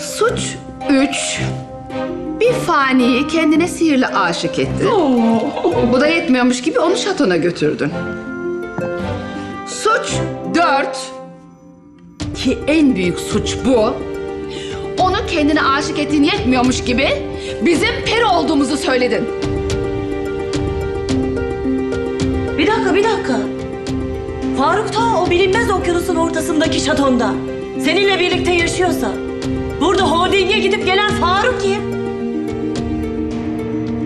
Suç 3. Bir faniyi kendine sihirle aşık etti. Bu da yetmiyormuş gibi onu şatona götürdün. Suç 4. Ki en büyük suç bu. Onu kendine aşık ettiğin yetmiyormuş gibi bizim peri olduğumuzu söyledin. Bir dakika, bir dakika. Faruk ta o bilinmez okyanusun ortasındaki şatonda. Seninle birlikte yaşıyorsa. Burada holdinge gidip gelen Faruk kim?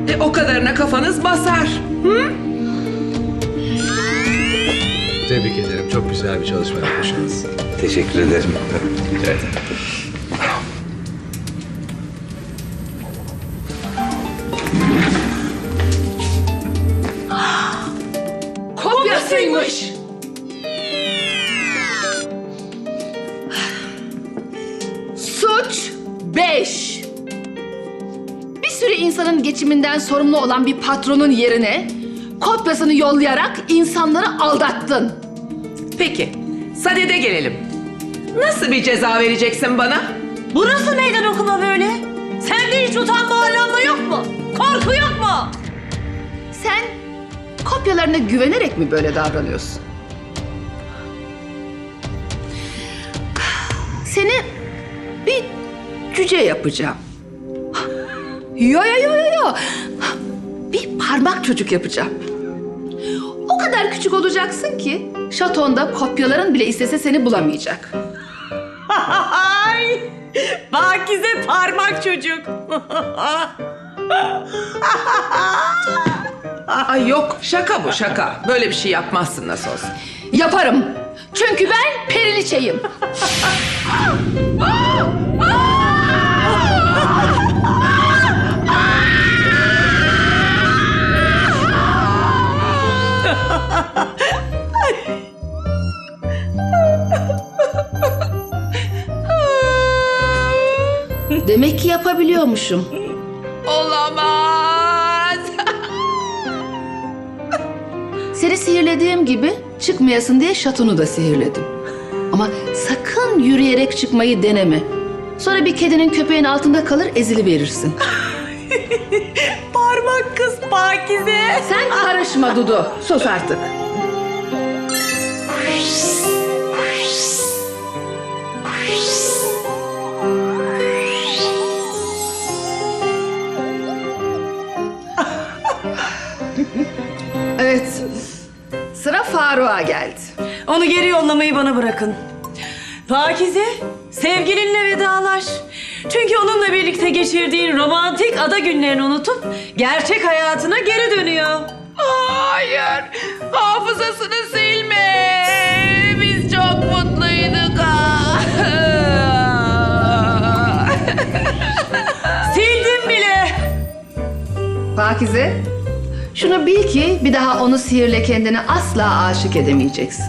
E, o kadarına kafanız basar. Tebrik ederim. Çok güzel bir çalışma yapmışsınız. Teşekkür ederim. Ederim. Kopyasıymış. 5. Bir sürü insanın geçiminden sorumlu olan bir patronun yerine kopyasını yollayarak insanları aldattın. Peki, sadede gelelim. Nasıl bir ceza vereceksin bana? Burası meydan okuma böyle. Sende hiç utanma arlanma yok mu? Korku yok mu? Sen kopyalarına güvenerek mi böyle davranıyorsun? Seni bir cüce yapacağım. Yo yo yo yo yo. Bir parmak çocuk yapacağım. O kadar küçük olacaksın ki şatonda kopyaların bile istese seni bulamayacak. Ay! Bakize parmak çocuk. Ay yok, şaka bu şaka. Böyle bir şey yapmazsın nasıl olsa. Yaparım. Çünkü ben periliçeyim. Demek ki yapabiliyormuşum. Olamaz. Seni sihirlediğim gibi çıkmayasın diye şatonu da sihirledim. Ama sakın yürüyerek çıkmayı deneme. Sonra bir kedinin köpeğin altında kalır ezili verirsin. Sen karışma Dudu. Sus artık. Evet. Sıra Faruk'a geldi. Onu geri yollamayı bana bırakın. Pakize, sevgilinle vedalaş. Çünkü onunla birlikte geçirdiğin romantik ada günlerini unutup gerçek hayatına geri dönüyor. Hayır, hafızasını silme. Biz çok mutluyduk. Sildim bile. Pakize, şunu bil ki bir daha onu sihirle kendine asla aşık edemeyeceksin.